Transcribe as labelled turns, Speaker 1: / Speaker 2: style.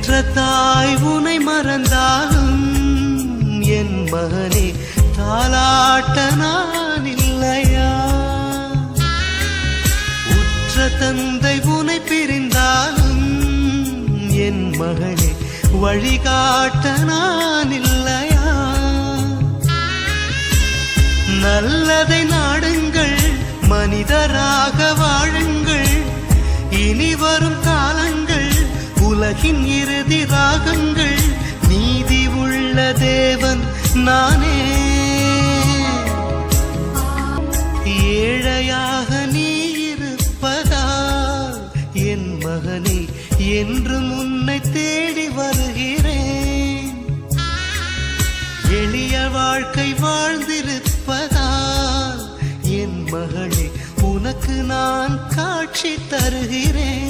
Speaker 1: பெற்ற தாய் உனை மறந்தாலும் என் மகனே தாலாட்ட நான் இல்லையா? உற்ற தந்தை உனை பிரிந்தாலும் என் மகனே வழிகாட்ட நான் இல்லையா? நல்லதை நாடுங்கள் மனிதராக வாழுங்கள். உலகின் இறுதி ராகங்கள் நீதி உள்ள தேவன் நானே. ஏழையாக நீ இருப்பதா என் மகனே என்று உன்னை தேடி வருகிறேன். எளிய வாழ்க்கை வாழ்ந்திருப்பதால் என் மகளே உனக்கு நான் காட்சி தருகிறேன்.